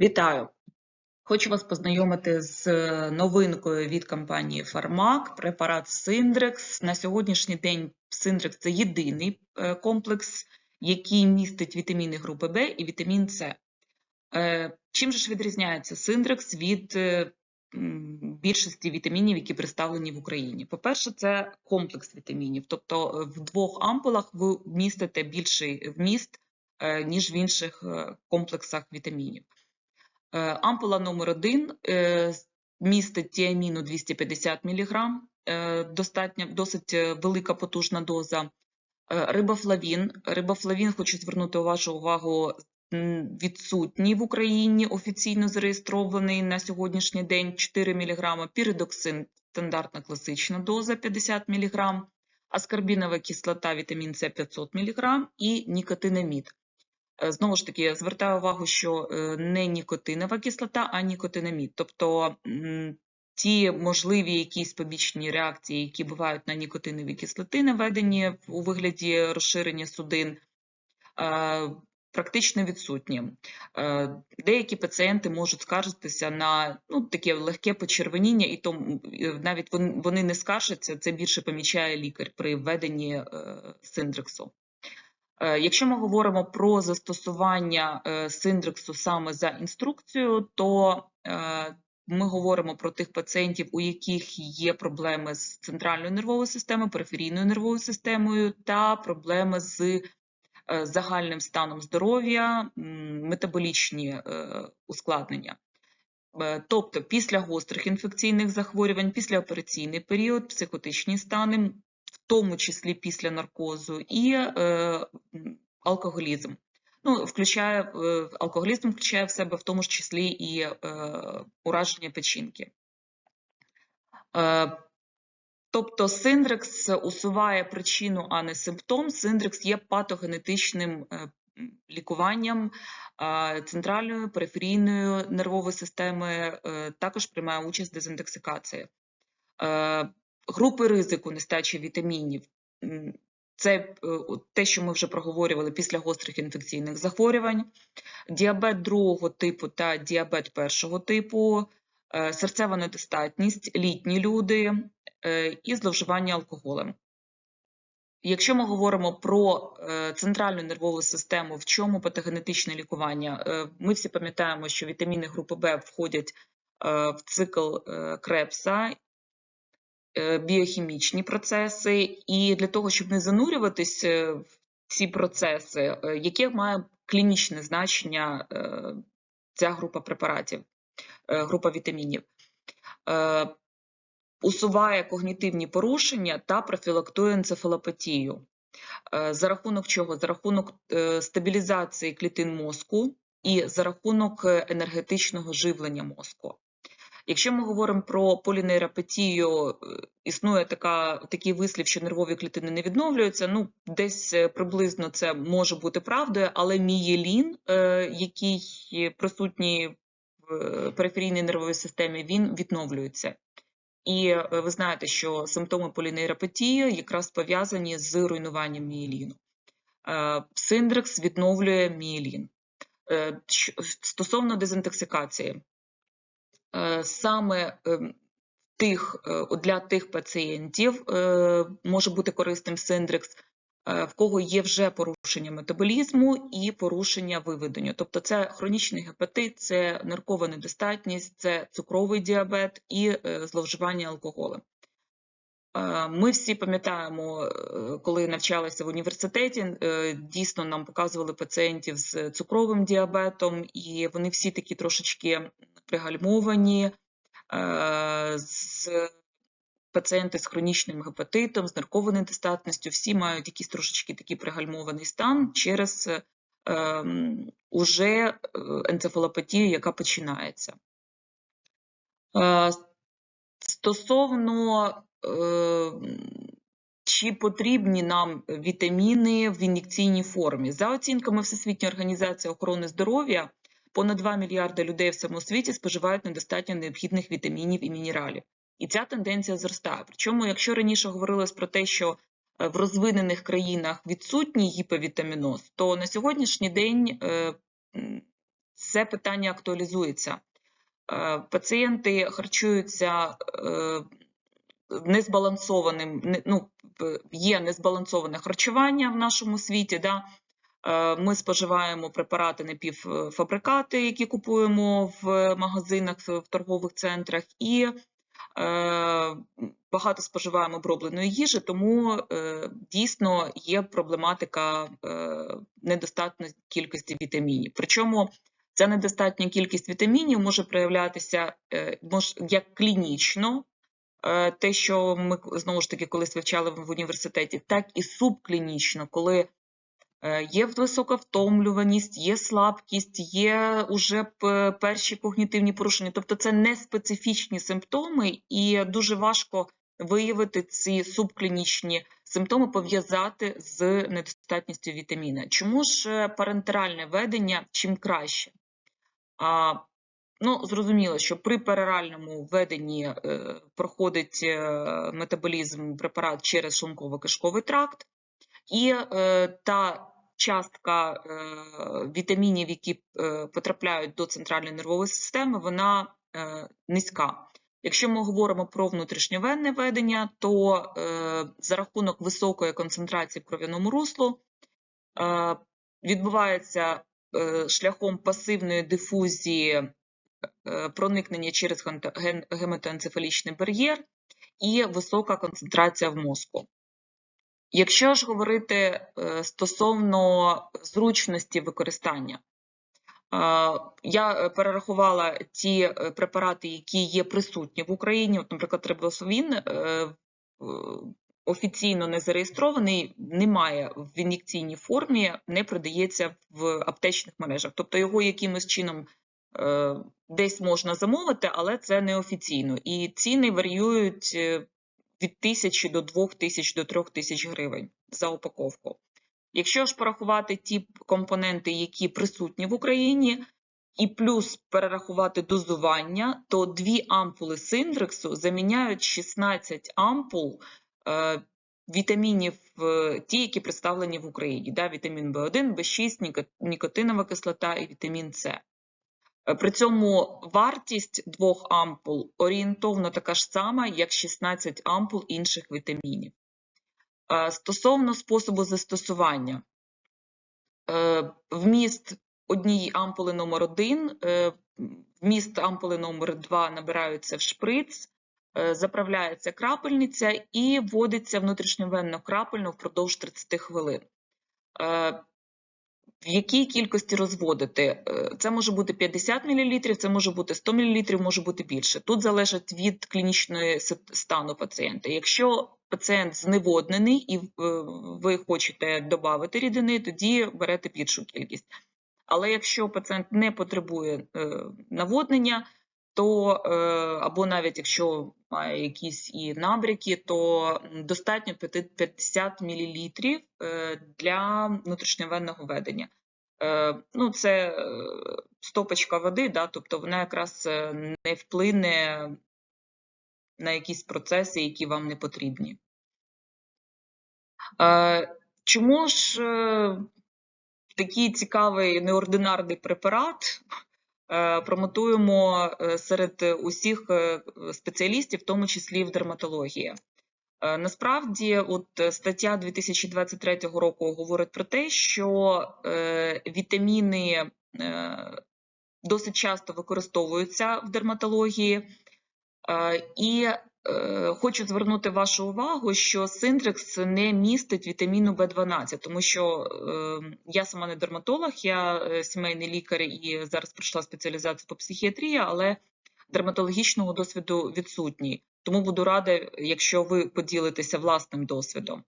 Вітаю! Хочу вас познайомити з е, новинкою від компанії Фармак, препарат Синдрекс. На сьогоднішній день Синдрекс це єдиний е, комплекс, який містить вітаміни групи В і вітамін С. Е, Чим же ж відрізняється Синдрекс від більшості вітамінів, які представлені в Україні? По-перше, це комплекс вітамінів, тобто в двох ампулах ви містите більший вміст, ніж в інших комплексах вітамінів. Е, Ампула номер 1 містить тіаміну 250 мг, е, достатньо, досить е, велика потужна доза. Е, Рибофлавін. Рибофлавін, хочу звернути вашу увагу, відсутній в Україні, офіційно зареєстрований на сьогоднішній день 4 мг. Піридоксин стандартна класична доза 50 мг, аскорбінова кислота, вітамін С 500 мг і нікотинамід. Е, Знову ж таки, звертаю увагу, що е, не нікотинова кислота, а нікотинамід. Тобто ті можливі якісь побічні реакції, які бувають на нікотинові кислоти, наведені у вигляді розширення судин, е, практично відсутні. Деякі пацієнти можуть скаржитися на ну, таке легке почервоніння, і то навіть вони, не скаржаться, це більше помічає лікар при введенні синдрексу. Е, Якщо ми говоримо про застосування е, синдрексу саме за інструкцією, то е, ми говоримо про тих пацієнтів, у яких є проблеми з центральною нервовою системою, периферійною нервовою системою та проблеми з загальним станом здоров'я, метаболічні ускладнення. Тобто після гострих інфекційних захворювань, післяопераційний період, психотичні стани, тому числі після наркозу, і е, алкоголізм. Ну, включає е, алкоголізм включає в себе в тому ж числі і е, ураження печінки. Е, Тобто синдрекс усуває причину, а не симптом. Синдрекс є патогенетичним е, лікуванням е, центральної периферійної нервової системи, е, також приймає участь в дезінтоксикації. Групи ризику нестачі вітамінів. Це е, те, що ми вже проговорювали після гострих інфекційних захворювань, діабет другого типу та діабет першого типу, е, серцева недостатність, літні люди е, і зловживання алкоголем. Якщо ми говоримо про центральну нервову систему, в чому патогенетичне лікування, ми всі пам'ятаємо, що вітаміни групи В входять в цикл Крепса, біохімічні процеси, і для того, щоб не занурюватись е, в ці процеси, е, яке має клінічне значення е, ця група препаратів, е, група вітамінів. Е, усуває когнітивні порушення та профілактує енцефалопатію. Е, За рахунок чого? За рахунок е, стабілізації клітин мозку і за рахунок е, енергетичного живлення мозку. Якщо ми говоримо про полінейропатію, е, існує така, такий вислів, що нервові клітини не відновлюються. Ну, десь е, приблизно це може бути правдою, але мієлін, е, який присутній в периферійній нервовій системі, він відновлюється. І ви знаєте, що симптоми полінейропатії якраз пов'язані з руйнуванням мієліну. Синдрекс відновлює мієлін. Стосовно дезінтоксикації, саме ем, тих, е, для тих пацієнтів е, може бути корисним синдрекс, е, в кого є вже порушення метаболізму і порушення виведення. Тобто це хронічний гепатит, це ниркова недостатність, це цукровий діабет і е, зловживання алкоголем. Е, Ми всі пам'ятаємо, е, коли навчалися в університеті, е, дійсно нам показували пацієнтів з цукровим діабетом, і вони всі такі трошечки пригальмовані, е, з пацієнти з хронічним гепатитом, з нирковою недостатністю, всі мають якийсь трошечки такий пригальмований стан через ем, уже е, енцефалопатію, яка починається. Е, Стосовно чи потрібні нам вітаміни в ін'єкційній формі, за оцінками Всесвітньої організації охорони здоров'я, понад 2 мільярди людей в всьому світі споживають недостатньо необхідних вітамінів і мінералів. І ця тенденція зростає. Причому, якщо раніше говорилось про те, що е, в розвинених країнах відсутній гіповітаміноз, то на сьогоднішній день е, це питання актуалізується. Е, Пацієнти харчуються незбалансованим, ну, є незбалансоване харчування в нашому світі. Да? Е, Ми споживаємо препарати напівфабрикати, які купуємо в магазинах, в торгових центрах, і е, багато споживаємо обробленої їжі, тому е, дійсно є проблематика недостатньої кількості вітамінів. Причому ця недостатня кількість вітамінів може проявлятися як клінічно, те, що ми знову ж таки колись вивчали в університеті, так і субклінічно, коли є висока втомлюваність, є слабкість, є уже перші когнітивні порушення. Тобто це не специфічні симптоми, і дуже важко виявити ці субклінічні симптоми, пов'язати з недостатністю вітаміна. Чому ж е, парентеральне ведення чим краще? А, ну, зрозуміло, що при пероральному введенні е, проходить е, метаболізм препарат через шлунково-кишковий тракт, і е, та частка е, вітамінів, які е, потрапляють до центральної нервової системи, вона е, низька. Якщо ми говоримо про внутрішньовенне ведення, то е, за рахунок високої концентрації в кров'яному руслу е, відбувається е, шляхом пасивної дифузії е, проникнення через гематоенцефалічний бар'єр і висока концентрація в мозку. Якщо ж говорити е, стосовно зручності використання, е, я е, перерахувала ті препарати, які є присутні в Україні. От, наприклад, триблофовін е, офіційно не зареєстрований, немає в ін'єкційній формі, не продається в аптечних мережах. Тобто його якимось чином десь можна замовити, але це неофіційно. І ціни варіюють від тисячі до двох тисяч до трьох тисяч гривень за упаковку. Якщо ж порахувати ті компоненти, які присутні в Україні, і плюс перерахувати дозування, то дві ампули синдрексу заміняють 16 ампул е, вітамінів, е, ті, які представлені в Україні. Да, вітамін В1, В6, ніко- нікотинова кислота і вітамін С. Е, При цьому вартість двох ампул орієнтовно така ж сама, як 16 ампул інших вітамінів. Е, Стосовно способу застосування, Е, вміст однієї ампули номер 1 вміст ампули номер 2 набираються в шприц, заправляється крапельниця і вводиться внутрішньовенно крапельно впродовж 30 хвилин. В якій кількості розводити? Е, Це може бути 50 мл, це може бути 100 мл, може бути більше. Тут залежить від клінічної стану пацієнта. Якщо пацієнт зневоднений і е, ви хочете додати рідини, тоді берете більшу кількість. Але якщо пацієнт не потребує е, наводнення, то е, або навіть якщо має якісь і набряки, то достатньо 50 мл для внутрішньовенного ведення. Е, Ну, це е, стопочка води, да, тобто вона якраз е, не вплине на якісь процеси, які вам не потрібні. Е, Чому ж е, такий цікавий неординарний препарат е, промотуємо е, серед усіх е, спеціалістів, в тому числі в дерматології? Е, Насправді, от е, стаття 2023 року говорить про те, що е, вітаміни е, досить часто використовуються в дерматології, Е, і е, хочу звернути вашу увагу, що синдрекс не містить вітаміну В12, тому що е, я сама не дерматолог, я е, сімейний лікар і зараз пройшла спеціалізацію по психіатрії, але дерматологічного досвіду відсутній. Тому буду рада, якщо ви поділитеся власним досвідом.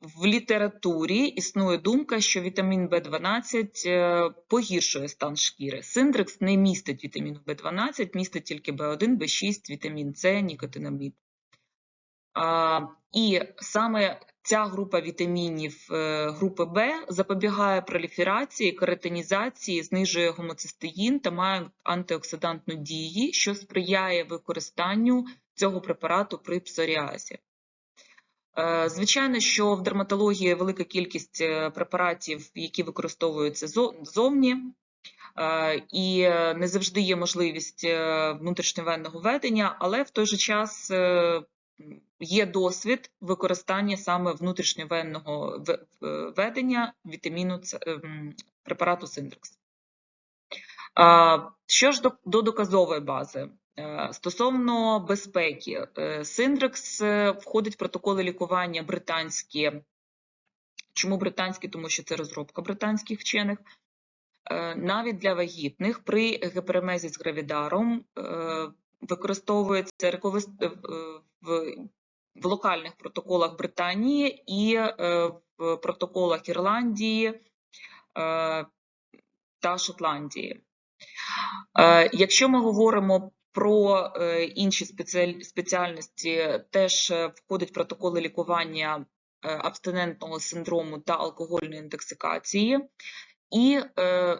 В літературі існує думка, що вітамін В12 е, погіршує стан шкіри. Синдрекс не містить вітаміну В12, містить тільки В1, В6, вітамін С, нікотинамід. І саме ця група вітамінів е, групи В запобігає проліферації, кератинізації, знижує гомоцистеїн та має антиоксидантну дію, що сприяє використанню цього препарату при псоріазі. Е, Звичайно, що в дерматології велика кількість е, препаратів, які використовуються зо- зовні, е, і не завжди є можливість внутрішньовенного ведення, але в той же час є досвід використання саме внутрішньовенного ве- ведення вітаміну препарату Синдрекс. Що ж до доказової бази? Е, Стосовно безпеки, е, Синдрекс е, входить в протоколи лікування британські. Чому британські? Тому що це розробка британських вчених. Навіть для вагітних при гіперемезі з гравідаром використовується в, локальних протоколах Британії і в протоколах Ірландії та Шотландії. Якщо ми говоримо про е, інші спеціальності, теж е, входять протоколи лікування е, абстинентного синдрому та алкогольної інтоксикації. І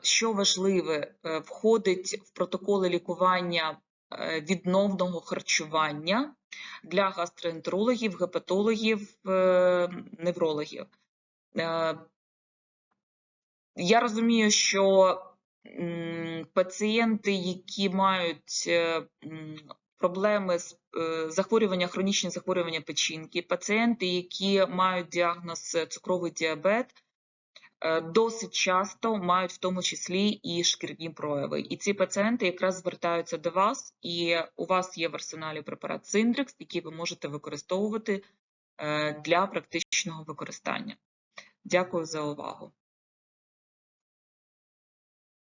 що важливе, входить в протоколи лікування відновного харчування для гастроентерологів, гепатологів, неврологів. Я розумію, що пацієнти, які мають е, проблеми з е, захворювання, хронічні захворювання печінки, пацієнти, які мають діагноз е, цукровий діабет, досить часто мають в тому числі і шкірні прояви. І ці пацієнти якраз звертаються до вас, і у вас є в арсеналі препарат Синдрекс, який ви можете використовувати для практичного використання. Дякую за увагу.